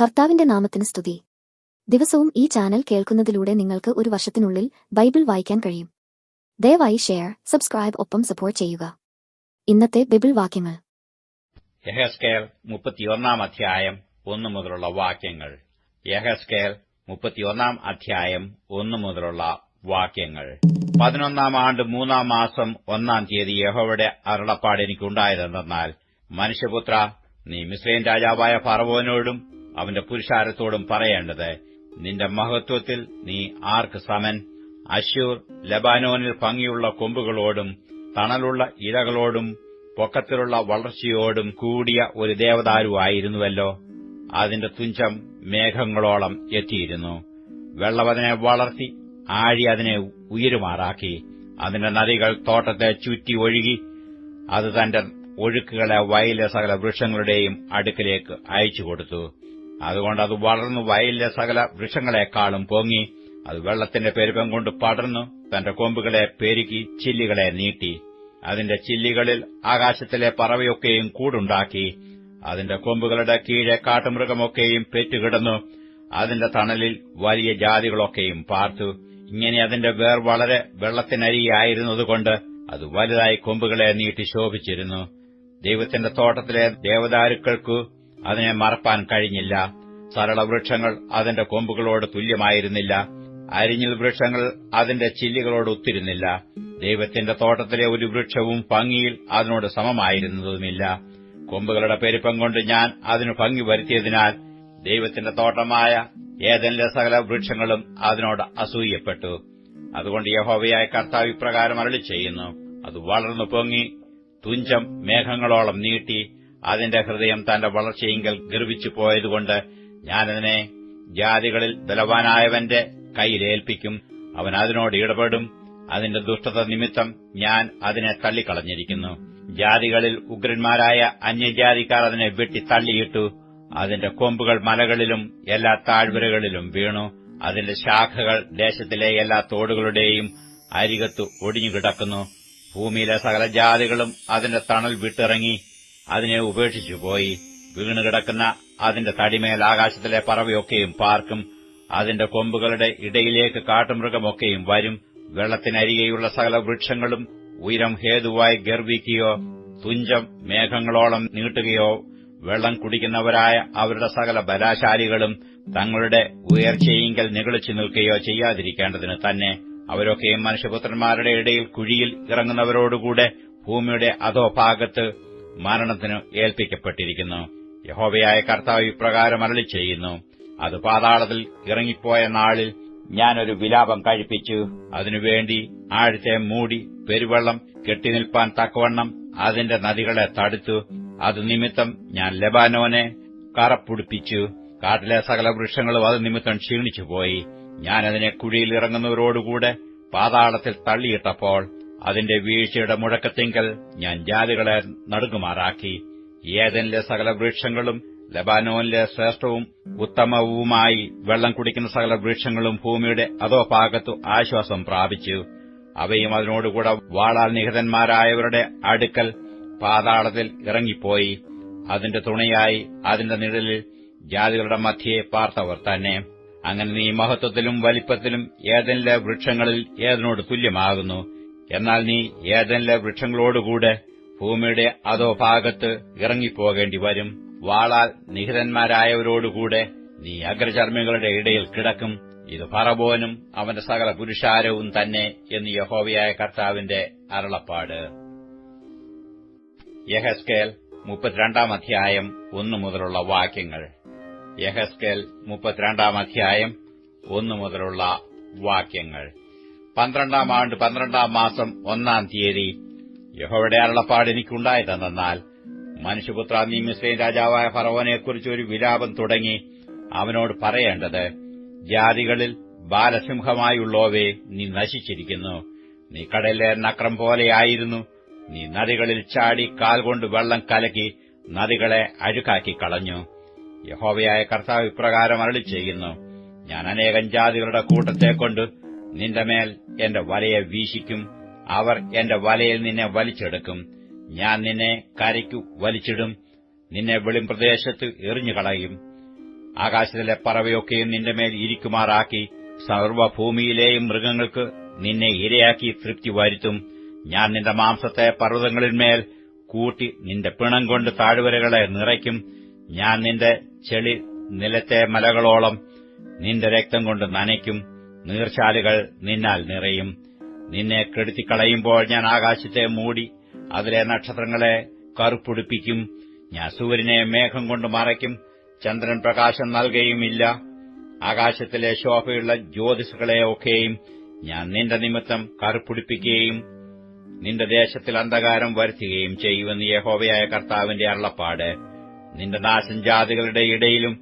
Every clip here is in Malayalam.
കർത്താവിന്റെ നാമത്തിന് സ്തുതി. ദിവസവും ഈ ചാനൽ കേൾക്കുന്നതിലൂടെ നിങ്ങൾക്ക് ഒരു വർഷത്തിനുള്ളിൽ ബൈബിൾ വായിക്കാൻ കഴിയും. ദയവായി ഷെയർ സബ്സ്ക്രൈബ് ഒപ്പം സപ്പോർട്ട് ചെയ്യുക. ഇന്നത്തെ ബൈബിൾ വാക്യങ്ങൾ. യഹസ്കേൽ അധ്യായം ഒന്നു മുതലുള്ള വാക്യങ്ങൾ. യഹസ്കേൽ മുപ്പത്തിയൊന്നാം അധ്യായം ഒന്നു മുതലുള്ള വാക്യങ്ങൾ. പതിനൊന്നാം ആണ്ട് മൂന്നാം മാസം ഒന്നാം തീയതി യഹോവയുടെ അരുളപ്പാട് എനിക്കുണ്ടായതെന്നാൽ മനുഷ്യപുത്ര നീ മിസ്ലൈൻ രാജാവായ ഫറവോനോടും അവന്റെ പുരുഷാരത്തോടും പറയേണ്ടത് നിന്റെ മഹത്വത്തിൽ നീ ആർക്ക് സമൻ? അശൂർ ലബാനോനിൽ ഭംഗിയുള്ള കൊമ്പുകളോടും തണലുള്ള ഇലകളോടും പൊക്കത്തിലുള്ള വളർച്ചയോടും കൂടിയ ഒരു ദേവദാരുവായിരുന്നുവല്ലോ അതിന്റെ തുഞ്ചം മേഘങ്ങളോളം എത്തിയിരുന്നു. വെള്ളവതിനെ വളർത്തി ആഴി അതിനെ ഉയരുമാറാക്കി. അതിന്റെ നദികൾ തോട്ടത്തെ ചുറ്റി ഒഴുകി അത് തന്റെ ഒഴുക്കുകളെ വയലിലെ സകല വൃക്ഷങ്ങളുടെയും അടുക്കിലേക്ക് അയച്ചു കൊടുത്തു അതുകൊണ്ട് അത് വളർന്നു വയലിലെ സകല വൃക്ഷങ്ങളെക്കാളും പൊങ്ങി അത് വെള്ളത്തിന്റെ പെരുപ്പം കൊണ്ട് പടർന്നു തന്റെ കൊമ്പുകളെ പെരുക്കി ചില്ലികളെ നീട്ടി അതിന്റെ ചില്ലികളിൽ ആകാശത്തിലെ പറവയൊക്കെയും കൂടുണ്ടാക്കി അതിന്റെ കൊമ്പുകളുടെ കീഴെ കാട്ടുമൃഗമൊക്കെയും പെറ്റുകിടന്നു അതിന്റെ തണലിൽ വലിയ ജാതികളൊക്കെയും പാർത്തു. ഇങ്ങനെ അതിന്റെ വേർ വളരെ വെള്ളത്തിനരിയായിരുന്നതുകൊണ്ട് അത് വലുതായി കൊമ്പുകളെ നീട്ടി ശോഭിച്ചിരുന്നു. ദൈവത്തിന്റെ തോട്ടത്തിലെ ദേവദാരുക്കൾക്കു അതിനെ മറപ്പാൻ കഴിഞ്ഞില്ല. സരളവൃക്ഷങ്ങൾ അതിന്റെ കൊമ്പുകളോട് തുല്യമായിരുന്നില്ല. അരിഞ്ഞിൽ വൃക്ഷങ്ങൾ അതിന്റെ ചില്ലികളോട് ഒത്തിരുന്നില്ല. ദൈവത്തിന്റെ തോട്ടത്തിലെ ഒരു വൃക്ഷവും ഭംഗിയിൽ അതിനോട് സമമായിരുന്നതുമില്ല. കൊമ്പുകളുടെ പെരുപ്പം കൊണ്ട് ഞാൻ അതിനു ഭംഗി വരുത്തിയതിനാൽ ദൈവത്തിന്റെ തോട്ടമായ ഏതെല്ലാം സകല വൃക്ഷങ്ങളും അതിനോട് അസൂയപ്പെട്ടു. അതുകൊണ്ട് യഹോവയായ കർത്താവ് ഇപ്രകാരം അരളി ചെയ്യുന്നു അത് വളർന്നു പൊങ്ങി തുഞ്ചം മേഘങ്ങളോളം നീട്ടി അതിന്റെ ഹൃദയം തന്റെ വളർച്ചയെങ്കിൽ ഗർവിച്ചു പോയതുകൊണ്ട് ഞാനതിനെ ജാതികളിൽ ബലവാനായവന്റെ കയ്യിലേൽപ്പിക്കും അവൻ അതിനോട് ഇടപെടും. അതിന്റെ ദുഷ്ടത നിമിത്തം ഞാൻ അതിനെ തള്ളിക്കളഞ്ഞിരിക്കുന്നു. ജാതികളിൽ ഉഗ്രന്മാരായ അന്യജാതിക്കാർ അതിനെ വെട്ടി തള്ളിയിട്ടു. അതിന്റെ കൊമ്പുകൾ മലകളിലും എല്ലാ താഴ്വരകളിലും വീണു. അതിന്റെ ശാഖകൾ ദേശത്തിലെ എല്ലാ തോടുകളുടെയും അരികത്ത് ഒടിഞ്ഞുകിടക്കുന്നു. ഭൂമിയിലെ സകല ജാതികളും അതിന്റെ തണൽ വിട്ടിറങ്ങി. അതിനെ ഉപേക്ഷിച്ചുപോയി വീണുകിടക്കുന്ന അതിന്റെ തടിമേൽ ആകാശത്തിലെ പറവയൊക്കെയും പാർക്കും. അതിന്റെ കൊമ്പുകളുടെ ഇടയിലേക്ക് കാട്ടുമൃഗമൊക്കെയും വരും. വെള്ളത്തിനരികെയുള്ള സകല വൃക്ഷങ്ങളും ഉയരം ഹേതുവായി ഗർവിക്കുകയോ തുഞ്ചം മേഘങ്ങളോളം നീട്ടുകയോ വെള്ളം കുടിക്കുന്നവരായ അവരുടെ സകല ബലാശാലികളും തങ്ങളുടെ ഉയർച്ചയെങ്കിൽ നികളിച്ചു നിൽക്കുകയോ ചെയ്യാതിരിക്കേണ്ടതിന് തന്നെ അവരൊക്കെയും മനുഷ്യപുത്രന്മാരുടെ ഇടയിൽ കുഴിയിൽ ഇറങ്ങുന്നവരോടുകൂടെ ഭൂമിയുടെ അധോഭാഗത്ത് മരണത്തിന് ഏൽപ്പിക്കപ്പെട്ടിരിക്കുന്നു. യഹോവയായ കർത്താവ് ഇപ്രകാരം അരളി ചെയ്യുന്നു അത് പാതാളത്തിൽ ഇറങ്ങിപ്പോയ നാളിൽ ഞാനൊരു വിലാപം കഴിപ്പിച്ചു. അതിനുവേണ്ടി ആഴത്തെ മൂടി പെരുവെള്ളം കെട്ടിനിൽപ്പാൻ തക്കവണ്ണം അതിന്റെ നദികളെ തടുത്തു. അത് നിമിത്തം ഞാൻ ലബാനോനെ കറപ്പുടിപ്പിച്ചു. കാട്ടിലെ സകല വൃക്ഷങ്ങളും അത് നിമിത്തം ക്ഷീണിച്ചുപോയി. ഞാനതിനെ കുഴിയിൽ ഇറങ്ങുന്നവരോടുകൂടെ പാതാളത്തിൽ തള്ളിയിട്ടപ്പോൾ അതിന്റെ വീഴ്ചയുടെ മുഴക്കത്തിങ്കൽ ഞാൻ ജാതികളെ നടുങ്ങുമാറാക്കി. ഏതെനിലെ സകല വൃക്ഷങ്ങളും ലബാനോനിലെ ശ്രേഷ്ഠവും ഉത്തമവുമായി വെള്ളം കുടിക്കുന്ന സകല വൃക്ഷങ്ങളും ഭൂമിയുടെ അതോ ഭാഗത്തു ആശ്വാസം പ്രാപിച്ചു. അവയും അതിനോടുകൂടെ വാളാൽ നിഹിതന്മാരായവരുടെ അടുക്കൽ പാതാളത്തിൽ ഇറങ്ങിപ്പോയി. അതിന്റെ തുണയായി അതിന്റെ നിഴലിൽ ജാതികളുടെ മധ്യയെ പാർത്തവർ തന്നെ. അങ്ങനെ നീ മഹത്വത്തിലും വലിപ്പത്തിലും ഏതെനിലെ വൃക്ഷങ്ങളിൽ ഏതിനോട് തുല്യമാകുന്നു. എന്നാൽ നീ ഏതെല്ലാം വൃക്ഷങ്ങളോടുകൂടെ ഭൂമിയുടെ അതോ ഭാഗത്ത് ഇറങ്ങിപ്പോകേണ്ടി വരും. വാളാൽ നിഹിതന്മാരായവരോടുകൂടെ നീ അഗ്രചർമ്മികളുടെ ഇടയിൽ കിടക്കും. ഇത് ഫറബോനും അവന്റെ സകല പുരുഷാരവും തന്നെ എന്ന് യഹോവയായ കർത്താവിന്റെ അരുളപ്പാട്. യഹസ്കേൽ മുപ്പത്തിരണ്ടാം അധ്യായം ഒന്നു മുതലുള്ള വാക്യങ്ങൾ. യഹസ്കേൽ മുപ്പത്തിരണ്ടാം അധ്യായം ഒന്നു മുതലുള്ള വാക്യങ്ങൾ. പന്ത്രണ്ടാം ആണ്ട് പന്ത്രണ്ടാം മാസം ഒന്നാം തീയതി യഹോയുടെ അരുളപ്പാട് എനിക്കുണ്ടായതെന്നാൽ മനുഷ്യപുത്ര നീ മിസ്രൈൻ രാജാവായ ഫറവനെക്കുറിച്ച് ഒരു വിലാപം തുടങ്ങി അവനോട് പറയേണ്ടത് ജാതികളിൽ ബാലസിംഹമായുള്ളോവേ നീ നശിച്ചിരിക്കുന്നു. നീ കടലിലെ നക്രം പോലെയായിരുന്നു നീ നദികളിൽ ചാടി കാൽ കൊണ്ട് വെള്ളം കലക്കി നദികളെ അഴുക്കാക്കി കളഞ്ഞു. യഹോവയായ കർത്താവ് ഇപ്രകാരം അരളി ചെയ്യുന്നു ഞാൻ അനേകം ജാതികളുടെ കൂട്ടത്തെക്കൊണ്ട് നിന്റെ മേൽ എന്റെ വലയെ വീശിക്കും. അവർ എന്റെ വലയിൽ നിന്നെ വലിച്ചെടുക്കും. ഞാൻ നിന്നെ കരയ്ക്കു വലിച്ചിടും. നിന്നെ വെളിംപ്രദേശത്ത് എറിഞ്ഞുകളയും. ആകാശത്തിലെ പറവയൊക്കെയും നിന്റെ മേൽ ഇരിക്കുമാറാക്കി. സർവഭൂമിയിലെയും മൃഗങ്ങൾക്ക് നിന്നെ ഇരയാക്കി തൃപ്തി വരുത്തും. ഞാൻ നിന്റെ മാംസത്തെ പർവതങ്ങളിന്മേൽ കൂട്ടി നിന്റെ പിണം കൊണ്ട് താഴ്വരകളെ നിറയ്ക്കും. ഞാൻ നിന്റെ ചെളി നിലത്തെ മലകളോളം നിന്റെ രക്തം കൊണ്ട് നനയ്ക്കും. നീർച്ചാലുകൾ നിന്നാൽ നിറയും. നിന്നെ കെടുത്തിക്കളയുമ്പോൾ ഞാൻ ആകാശത്തെ മൂടി അതിലെ നക്ഷത്രങ്ങളെ കറുപ്പുടിപ്പിക്കും. ഞാൻ സൂര്യനെ മേഘം കൊണ്ട് മറയ്ക്കും ചന്ദ്രൻ പ്രകാശം നൽകുകയുമില്ല ആകാശത്തിലെ ശോഭയുള്ള ജ്യോതിസുകളെ ഒക്കെയും ഞാൻ നിന്റെ നിമിത്തം കറുപ്പുടിപ്പിക്കുകയും നിന്റെ ദേശത്തിൽ അന്ധകാരം വരുത്തുകയും ചെയ്യുമെന്ന് യഹോവയായ കർത്താവിന്റെ അള്ളപ്പാട് നിന്റെ നാശം ജാതികളുടെ ഇടയിലും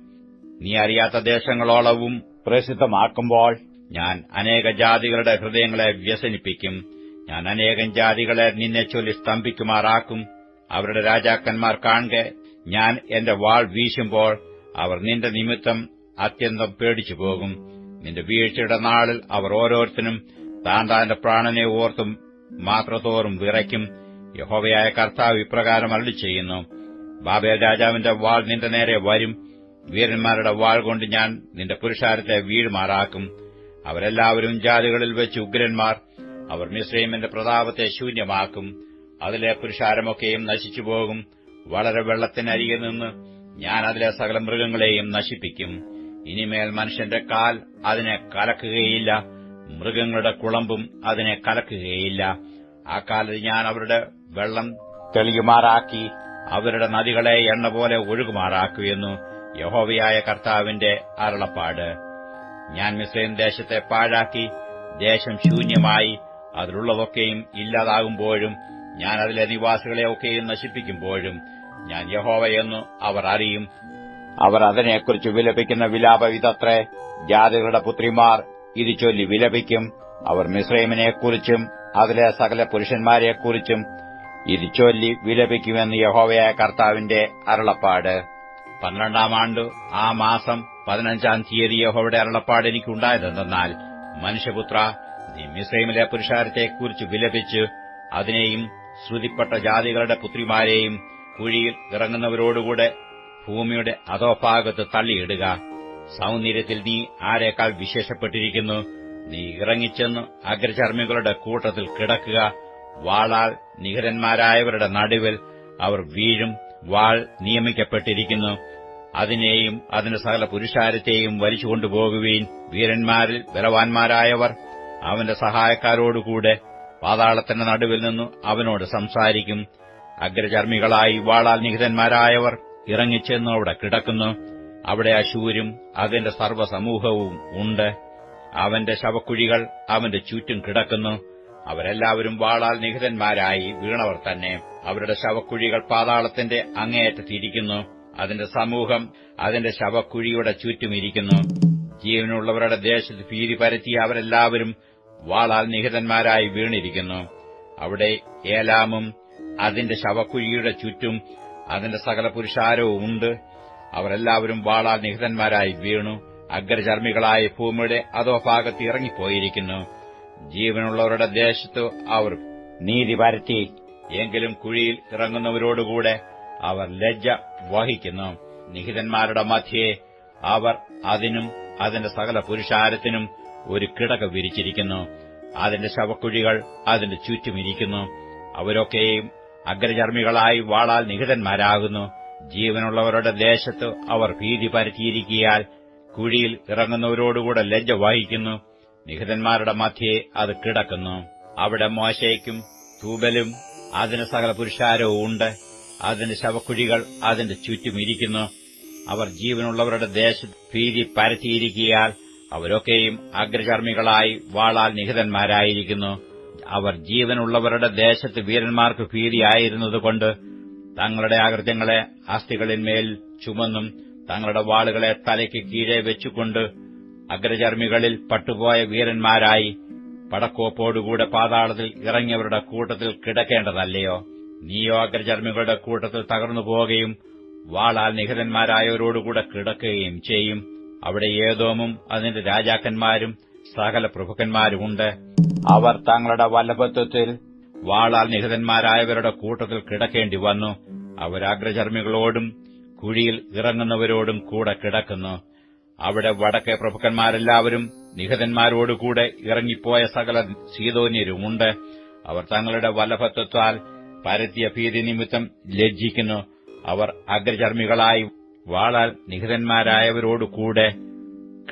നീ അറിയാത്ത ദേശങ്ങളോളവും പ്രസിദ്ധമാക്കുമ്പോൾ ഞാൻ അനേക ജാതികളുടെ ഹൃദയങ്ങളെ വ്യസനിപ്പിക്കും. ഞാൻ അനേകം ജാതികളെ നിന്നെ ചൊല്ലി സ്തംഭിക്കുമാറാക്കും. അവരുടെ രാജാക്കന്മാർ കാണുക ഞാൻ എന്റെ വാൾ വീശുമ്പോൾ അവർ നിന്റെ നിമിത്തം അത്യന്തം പേടിച്ചു പോകും നിന്റെ വീഴ്ചയുടെ നാളിൽ അവർ ഓരോരുത്തരും താൻ താന്റെ പ്രാണനെ ഓർത്തും മാത്രത്തോറും വിറയ്ക്കും. യഹോവയായ കർത്താവ് ഇപ്രകാരം അരളി ചെയ്യുന്നു ബാബേൽ രാജാവിന്റെ വാൾ നിന്റെ നേരെ വരും. വീരന്മാരുടെ വാൾ കൊണ്ട് ഞാൻ നിന്റെ പുരുഷാരത്തെ വീഴുമാറാക്കും. അവരെല്ലാവരും ജാതികളിൽ വെച്ച് ഉഗ്രന്മാർ. അവർ മിശ്രൈമിന്റെ പ്രതാപത്തെ ശൂന്യമാക്കും. അതിലെ പുരുഷാരമൊക്കെയും നശിച്ചുപോകും വളരെ വെള്ളത്തിനരികെ നിന്ന് ഞാൻ അതിലെ സകല മൃഗങ്ങളെയും നശിപ്പിക്കും. ഇനിമേൽ മനുഷ്യന്റെ കാൽ അതിനെ കലക്കുകയില്ല. മൃഗങ്ങളുടെ കുളമ്പും അതിനെ കലക്കുകയില്ല. ആ കാലത്ത് ഞാൻ അവരുടെ വെള്ളം തെളിയുമാറാക്കി അവരുടെ നദികളെ എണ്ണ പോലെ ഒഴുകുമാറാക്കുമെന്നു യഹോവയായ കർത്താവിന്റെ അരുളപ്പാട്. ഞാൻ മിസ്രൈം ദേശത്തെ പാഴാക്കി ദേശം ശൂന്യമായി അതിലുള്ളതൊക്കെയും ഇല്ലാതാകുമ്പോഴും ഞാൻ അതിലെ നിവാസികളെ ഒക്കെയും നശിപ്പിക്കുമ്പോഴും ഞാൻ യഹോവയെന്നു അവർ അറിയും. അവർ അതിനെക്കുറിച്ച് വിലപിക്കുന്ന വിലാപവിധത്രേ ജാതികളുടെ പുത്രിമാർ ഇത് ചൊല്ലി വിലപിക്കും. അവർ മിസ്രൈമിനെക്കുറിച്ചും അതിലെ സകല പുരുഷന്മാരെക്കുറിച്ചും ഇത് ചൊല്ലി വിലപിക്കുമെന്ന് യഹോവയായ കർത്താവിന്റെ അരുളപ്പാട്. പന്ത്രണ്ടാം ആണ്ട് ആ മാസം പതിനഞ്ചാം തീയതി യഹോവയുടെ അരുളപ്പാട് എനിക്കുണ്ടായതെന്നാൽ മനുഷ്യപുത്ര നീ മിസൈമിലെ പുരുഷാരത്തെക്കുറിച്ച് വിലപിച്ച് അതിനെയും ശ്രുതിപ്പെട്ട ജാതികളുടെ പുത്രിമാരെയും കുഴിയിൽ ഇറങ്ങുന്നവരോടുകൂടെ ഭൂമിയുടെ അധോഭാഗത്ത് തള്ളിയിടുക. സൗന്ദര്യത്തിൽ നീ ആരേക്കാൾ വിശേഷപ്പെട്ടിരിക്കുന്നു? നീ ഇറങ്ങിച്ചെന്ന് അഗ്രചർമ്മികളുടെ കൂട്ടത്തിൽ കിടക്കുക. വാളാൽ നിഹരന്മാരായവരുടെ നടുവിൽ അവർ വീഴും. വാൾ നിയമിക്കപ്പെട്ടിരിക്കുന്നു. അതിനെയും അതിന്റെ സകല പുരുഷാരത്തെയും വലിച്ചുകൊണ്ടുപോകുവീൻ വീരന്മാരിൽ ബലവാന്മാരായവർ. അവന്റെ സഹായക്കാരോടുകൂടെ പാതാളത്തിന്റെ നടുവിൽ നിന്നു അവനോട് സംസാരിക്കും. അഗ്രചർമ്മികളായി വാളാൽ നിഹിതന്മാരായവർ ഇറങ്ങിച്ചെന്ന് അവിടെ കിടക്കുന്നു. അവിടെ അശൂരും അതിന്റെ സർവസമൂഹവും ഉണ്ട്. അവന്റെ ശവക്കുഴികൾ അവന്റെ ചുറ്റും കിടക്കുന്നു. അവരെല്ലാവരും വാളാൽ നിഹിതന്മാരായി വീണവർ തന്നെ. അവരുടെ ശവക്കുഴികൾ പാതാളത്തിന്റെ അങ്ങേയറ്റത്തിരിക്കുന്നു അതിന്റെ സമൂഹം അതിന്റെ ശവക്കുഴിയുടെ ചുറ്റുമിരിക്കുന്നു ജീവനുള്ളവരുടെ ദേശത്ത് ഭീതി പരത്തി അവരെല്ലാവരും വാളാൽ നിഹിതന്മാരായി വീണിരിക്കുന്നു. അവിടെ ഏലാമും അതിന്റെ ശവക്കുഴിയുടെ ചുറ്റും അതിന്റെ സകല പുരുഷാരവും ഉണ്ട്. അവരെല്ലാവരും വാളാൽ നിഹിതന്മാരായി വീണു. അഗ്രചർമ്മികളായ ഭൂമിയുടെ അതോ ഭാഗത്ത് ഇറങ്ങിപ്പോയിരിക്കുന്നു. ജീവനുള്ളവരുടെ ദേശത്ത് അവർ നീതി പരത്തി എങ്കിലും കുഴിയിൽ ഇറങ്ങുന്നവരോടുകൂടെ അവർ ലജ്ജ വഹിക്കുന്നു. നിഹിതന്മാരുടെ മധ്യേ അവർ അതിനും അതിന്റെ സകല പുരുഷാരത്തിനും ഒരു കിടക വിരിച്ചിരിക്കുന്നു. അതിന്റെ ശവക്കുഴികൾ അതിന്റെ ചുറ്റുമിരിക്കുന്നു അവരൊക്കെയും അഗ്രചർമ്മികളായി വാളാൽ നിഹിതന്മാരാകുന്നു. ജീവനുള്ളവരുടെ ദേശത്ത് അവർ ഭീതി പരത്തിയിരിക്കിയാൽ കുഴിയിൽ ഇറങ്ങുന്നവരോടുകൂടെ ലജ്ജ വഹിക്കുന്നു. നിഹിതന്മാരുടെ മധ്യേ അത് കിടക്കുന്നു. അവിടെ മോശയ്ക്കും തൂബലും അതിന് സകല പുരുഷാരവും ഉണ്ട്. അതിന്റെ ശവക്കുഴികൾ അതിന്റെ ചുറ്റും ഇരിക്കുന്നു. അവർ ജീവനുള്ളവരുടെ ദേശത്ത് ഭീതി പരത്തിയിരിക്കിയാൽ അവരൊക്കെയും അഗ്രചർമ്മികളായി വാളാൽ നിഹിതന്മാരായിരിക്കുന്നു. അവർ ജീവനുള്ളവരുടെ ദേശത്ത് വീരന്മാർക്ക് ഭീതിയായിരുന്നതുകൊണ്ട് തങ്ങളുടെ ആകൃത്യങ്ങളെ അസ്ഥികളിന്മേൽ ചുമന്നും തങ്ങളുടെ വാളുകളെ തലയ്ക്ക് കീഴേ വെച്ചുകൊണ്ട് അഗ്രചർമ്മികളിൽ പട്ടുപോയ വീരന്മാരായി പടക്കോപ്പോടുകൂടെ പാതാളത്തിൽ ഇറങ്ങിയവരുടെ കൂട്ടത്തിൽ കിടക്കേണ്ടതല്ലയോ? നീയോ അഗ്രചർമ്മികളുടെ കൂട്ടത്തിൽ തകർന്നു പോവുകയും വാളാൽ നിഹിതന്മാരായവരോടുകൂടെ കിടക്കുകയും ചെയ്യും. അവിടെ ഏതോമും അതിന്റെ രാജാക്കന്മാരും സകല പ്രഭുക്കന്മാരുമുണ്ട് അവർ തങ്ങളുടെ വല്ലഭത്വത്തിൽ വാളാൽ നിഹിതന്മാരായവരുടെ കൂട്ടത്തിൽ കിടക്കേണ്ടി വന്നു. അവരാഗ്രചർമ്മികളോടും കുഴിയിൽ ഇറങ്ങുന്നവരോടും കൂടെ കിടക്കുന്നു. അവിടെ വടക്കെ പ്രഭുക്കന്മാരെല്ലാവരും നിഹതന്മാരോടുകൂടെ ഇറങ്ങിപ്പോയ സകല സീതോന്യരുമുണ്ട് അവർ തങ്ങളുടെ വല്ലഭത്വത്താൽ പരത്തിയ ഭീതി നിമിത്തം ലജ്ജിക്കുന്നു. അവർ അഗ്രചർമ്മികളായി വാളാൽ നിഹിതന്മാരായവരോടുകൂടെ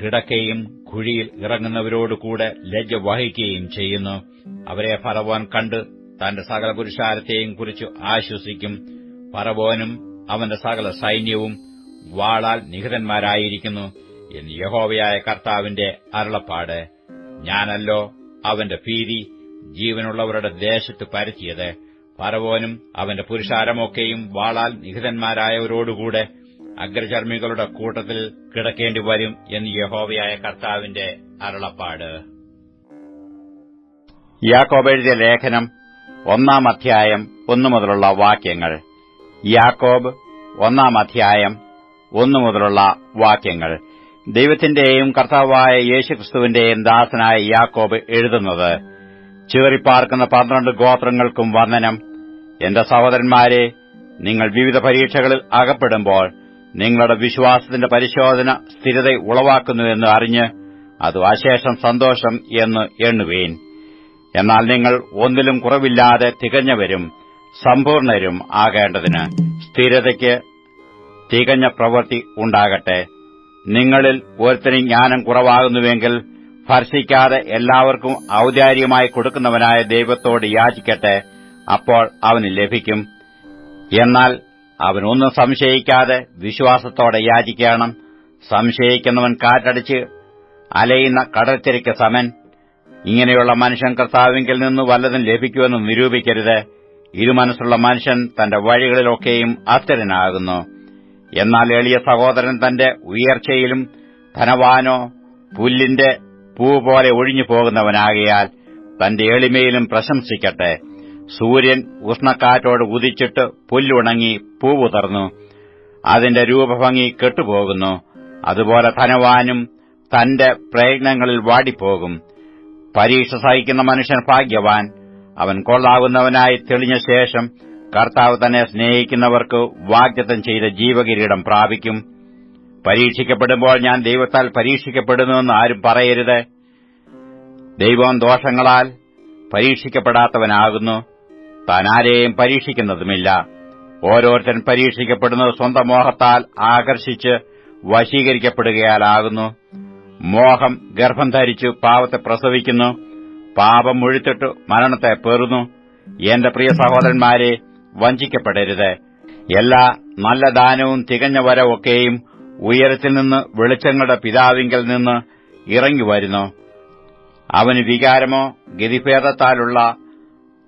കിടക്കുകയും കുഴിയിൽ ഇറങ്ങുന്നവരോടുകൂടെ ലജ്ജ വഹിക്കുകയും ചെയ്യുന്നു. അവരെ ഫറവോൻ കണ്ട് തന്റെ സകല പുരുഷാരത്തെയും കുറിച്ച് ആശ്വസിക്കും. ഫറവോനും അവന്റെ സകല സൈന്യവും വാളാൽ നിഹിതന്മാരായിരിക്കുന്നു. എന്ന് യഹോവയായ കർത്താവിന്റെ അരുളപ്പാട്. ഞാനല്ലോ അവന്റെ ഭീതി ജീവനുള്ളവരുടെ ദേശത്ത് പരത്തിയത്. ഫറവോനും അവന്റെ പുരുഷാരമൊക്കെയും വാളാൽ നിഹിതന്മാരായവരോടുകൂടെ അഗ്രചർമ്മികളുടെ കൂട്ടത്തിൽ കിടക്കേണ്ടി വരും എന്ന് യഹോവയായ കർത്താവിന്റെ അരുളപ്പാട്. യാക്കോബെഴുതിയ ലേഖനം ഒന്നാം അധ്യായം ഒന്നു മുതലുള്ള വാക്യങ്ങൾ. യാക്കോബ് ഒന്നാം അധ്യായം ഒന്നു മുതലുള്ള വാക്യങ്ങൾ. ദൈവത്തിന്റെയും കർത്താവായ യേശുക്രിസ്തുവിന്റെയും ദാസനായ യാക്കോബ് എഴുതുന്നത് ചിതറിപ്പാർക്കുന്ന പന്ത്രണ്ട് ഗോത്രങ്ങൾക്കും വന്ദനം എന്റെ സഹോദരന്മാരെ നിങ്ങൾ വിവിധ പരീക്ഷകളിൽ അകപ്പെടുമ്പോൾ നിങ്ങളുടെ വിശ്വാസത്തിന്റെ പരിശോധന സ്ഥിരത ഉളവാക്കുന്നുവെന്ന് അറിഞ്ഞ് അത് അശേഷം സന്തോഷം എന്ന് എണ്ണുവീൻ. എന്നാൽ നിങ്ങൾ ഒന്നിലും കുറവില്ലാതെ തികഞ്ഞവരും സമ്പൂർണരും ആകേണ്ടതിന് സ്ഥിരതയ്ക്ക് തികഞ്ഞ പ്രവൃത്തി ഉണ്ടാകട്ടെ. നിങ്ങളിൽ ഒരുത്തിന് ജ്ഞാനം കുറവാകുന്നുവെങ്കിൽ ഭർഷിക്കാതെ എല്ലാവർക്കും ഔദാര്യമായി കൊടുക്കുന്നവനായ ദൈവത്തോട് യാചിക്കട്ടെ അപ്പോൾ അവന് ലഭിക്കും. എന്നാൽ അവനൊന്നും സംശയിക്കാതെ വിശ്വാസത്തോടെ യാചിക്കണം. സംശയിക്കുന്നവൻ കാറ്റടിച്ച് അലയുന്ന കടൽത്തിരയ്ക്ക് സമൻ ഇങ്ങനെയുള്ള മനുഷ്യൻ കർത്താവിങ്കിൽ നിന്ന് വല്ലതും ലഭിക്കുമെന്ന് നിരൂപിക്കരുത്. ഇരുമനസ്സുള്ള മനുഷ്യൻ തന്റെ വഴികളിലൊക്കെയും അസ്ഥിരനാകുന്നു. എന്നാൽ എളിയ സഹോദരൻ തന്റെ ഉയർച്ചയിലും ധനവാനോ പുല്ലിന്റെ പൂ പോലെ ഒഴിഞ്ഞു പോകുന്നവനാകയാൽ തന്റെ എളിമയിലും പ്രശംസിക്കട്ടെ. സൂര്യൻ ഉഷ്ണക്കാറ്റോട് ഉദിച്ചിട്ട് പുല്ലുണങ്ങി പൂവുതർന്നു അതിന്റെ രൂപഭംഗി കെട്ടുപോകുന്നു. അതുപോലെ ധനവാനും തന്റെ പ്രയത്നങ്ങളിൽ വാടിപ്പോകും. പരീക്ഷ സഹിക്കുന്ന മനുഷ്യൻ ഭാഗ്യവാൻ. അവൻ കൊള്ളാവുന്നവനായി തെളിഞ്ഞ ശേഷം കർത്താവ് തന്നെ സ്നേഹിക്കുന്നവർക്ക് വാഗ്ദത്തം ചെയ്ത ജീവകിരീടം പ്രാപിക്കും. പരീക്ഷിക്കപ്പെടുമ്പോൾ ഞാൻ ദൈവത്താൽ പരീക്ഷിക്കപ്പെടുന്നുവെന്ന് ആരും പറയരുത്. ദൈവം ദോഷങ്ങളാൽ പരീക്ഷിക്കപ്പെടാത്തവനാകുന്നു. താൻ ആരെയും പരീക്ഷിക്കുന്നതുമില്ല. ഓരോരുത്തൻ പരീക്ഷിക്കപ്പെടുന്നത് സ്വന്തം മോഹത്താൽ ആകർഷിച്ച് വശീകരിക്കപ്പെടുകയാലാകുന്നു. മോഹം ഗർഭം ധരിച്ചു പാപത്തെ പ്രസവിക്കുന്നു. പാപം മുഴുത്തിട്ടു മരണത്തെ പേറുന്നു. എന്റെ പ്രിയ സഹോദരന്മാരെ വഞ്ചിക്കപ്പെടരുത്. എല്ലാ നല്ല ദാനവും തികഞ്ഞ വരവൊക്കെയും ഉയരത്തിൽ നിന്ന് വെളിച്ചങ്ങളുടെ പിതാവിങ്കിൽ നിന്ന് ഇറങ്ങി വരുന്നു അവന് വികാരമോ ഗതിഭേദത്താലുള്ള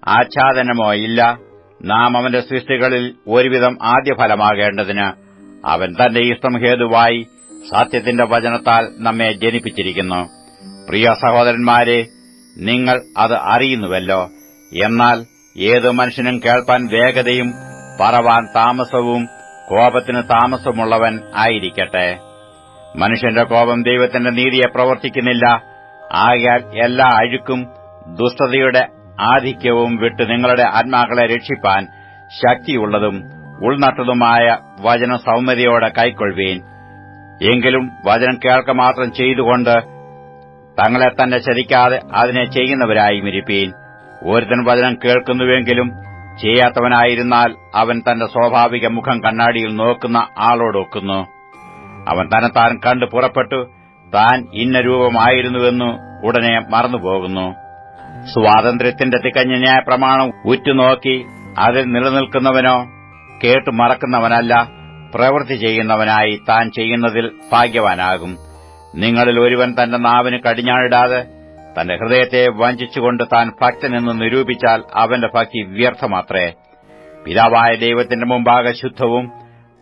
ആച്ഛാദനമോ ഇല്ല. നാം അവന്റെ സൃഷ്ടികളിൽ ഒരുവിധം ആദ്യഫലമാകേണ്ടതിന് അവൻ തന്റെ ഇഷ്ടം ഹേതുവായി സത്യത്തിന്റെ വചനത്താൽ നമ്മെ ജനിപ്പിച്ചിരിക്കുന്നു. പ്രിയ സഹോദരന്മാരെ നിങ്ങൾ അത് അറിയുന്നുവല്ലോ. എന്നാൽ ഏതു മനുഷ്യനും കേൾപ്പാൻ വേഗതയും പറവാൻ താമസവും കോപത്തിന് താമസമുള്ളവൻ ആയിരിക്കട്ടെ. മനുഷ്യന്റെ കോപം ദൈവത്തിന്റെ നീതിയെ പ്രവർത്തിക്കുന്നില്ല. ആകയാൽ എല്ലാ അഴുക്കും ദുഷ്ടതയുടെ ആധിക്യവും വിട്ട് നിങ്ങളുടെ ആത്മാക്കളെ രക്ഷിപ്പാൻ ശക്തിയുള്ളതും ഉൾനട്ടതുമായ വചന സൌമ്യതയോടെ കൈക്കൊള്ളുവീൻ എങ്കിലും വചനം കേൾക്ക മാത്രം ചെയ്തുകൊണ്ട് തങ്ങളെ തന്നെ ശരിക്കാതെ അതിനെ ചെയ്യുന്നവരായി ഇരിപ്പീൻ ഒരുത്തൻ വചനം കേൾക്കുന്നുവെങ്കിലും ചെയ്യാത്തവനായിരുന്നാൽ അവൻ തന്റെ സ്വാഭാവിക മുഖം കണ്ണാടിയിൽ നോക്കുന്ന ആളോടൊക്കുന്നു അവൻ തന്നെത്താൻ കണ്ടു പുറപ്പെട്ടു. താൻ ഇന്ന രൂപമായിരുന്നുവെന്നു ഉടനെ മറന്നുപോകുന്നു. സ്വാതന്ത്ര്യത്തിന്റെ തികഞ്ഞ ന്യായപ്രമാണം ഉറ്റുനോക്കി അതിൽ നിലനിൽക്കുന്നവനോ കേട്ടു മറക്കുന്നവനല്ല പ്രവൃത്തി ചെയ്യുന്നവനായി താൻ ചെയ്യുന്നതിൽ ഭാഗ്യവാനാകും. നിങ്ങളിൽ ഒരുവൻ തന്റെ നാവിന് കടിഞ്ഞാണിടാതെ തന്റെ ഹൃദയത്തെ വഞ്ചിച്ചുകൊണ്ട് താൻ ഭക്തനെന്ന് നിരൂപിച്ചാൽ അവന്റെ ഭക്തി വ്യർത്ഥമാത്രേ. പിതാവായ ദൈവത്തിന്റെ മുമ്പാകെ ശുദ്ധവും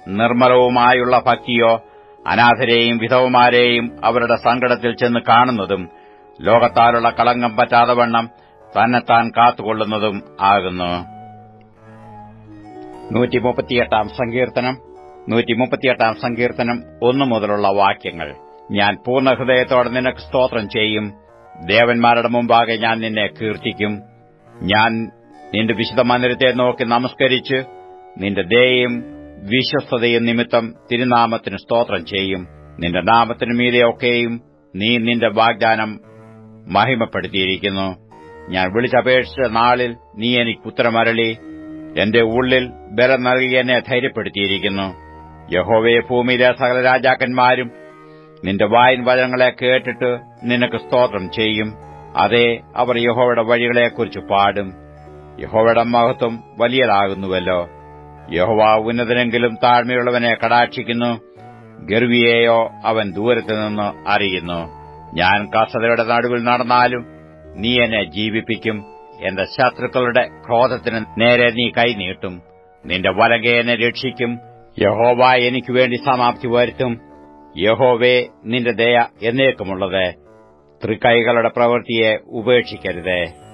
നിർമ്മലവുമായുള്ള ഭക്തിയോ അനാഥരെയും വിധവമാരെയും അവരുടെ സങ്കടത്തിൽ ചെന്ന് കാണുന്നതും ലോകത്താലുള്ള കളങ്കം പറ്റാതെ വണ്ണം തന്നെത്താൻ കാത്തുകൊള്ളുന്നതും ആകുന്നു. സങ്കീർത്തനം ഒന്നു മുതലുള്ള വാക്യങ്ങൾ. ഞാൻ പൂർണ ഹൃദയത്തോടെ നിനക്ക് സ്തോത്രം ചെയ്യും. ദേവന്മാരുടെ മുമ്പാകെ ഞാൻ നിന്നെ കീർത്തിക്കും. ഞാൻ നിന്റെ വിശുദ്ധ മന്ദിരത്തെ നോക്കി നമസ്കരിച്ച് നിന്റെ ദയയും വിശ്വസ്തതയും നിമിത്തം തിരുനാമത്തിന് സ്തോത്രം ചെയ്യും. നിന്റെ നാമത്തിന് മീതെയൊക്കെയും നീ നിന്റെ വാഗ്ദാനം മഹിമപ്പെടുത്തിയിരിക്കുന്നു. ഞാൻ വിളിച്ചപേക്ഷിച്ച നാളിൽ നീ എനിക്ക് ഉത്തരമരളി. എന്റെ ഉള്ളിൽ ബലം നൽകി എന്നെ ധൈര്യപ്പെടുത്തിയിരിക്കുന്നു. യഹോവയെ ഭൂമിയിലെ സകല രാജാക്കന്മാരും നിന്റെ വായിൻ വചനങ്ങളെ കേട്ടിട്ട് നിനക്ക് സ്തോത്രം ചെയ്യും. അതെ അവർ യഹോവയുടെ വഴികളെക്കുറിച്ച് പാടും. യഹോവയുടെ മഹത്വം വലിയതാകുന്നുവല്ലോ. യഹോവ ഉന്നതനെങ്കിലും താഴ്മയുള്ളവനെ കടാക്ഷിക്കുന്നു. ഗർവിയെയോ അവൻ ദൂരത്തു നിന്ന് അറിയുന്നു. ഞാൻ കസതയുടെ നടുവിൽ നടന്നാലും നീ എന്നെ ജീവിപ്പിക്കും. എന്റെ ശത്രുക്കളുടെ ക്രോധത്തിന് നേരെ നീ കൈനീട്ടും നിന്റെ വലകെ എന്നെ രക്ഷിക്കും. യഹോവ എനിക്കുവേണ്ടി സമാപ്തി വരുത്തും. യഹോവേ നിന്റെ ദയ എന്നേക്കുമുള്ളത്. തൃക്കൈകളുടെ പ്രവൃത്തിയെ ഉപേക്ഷിക്കരുതേ.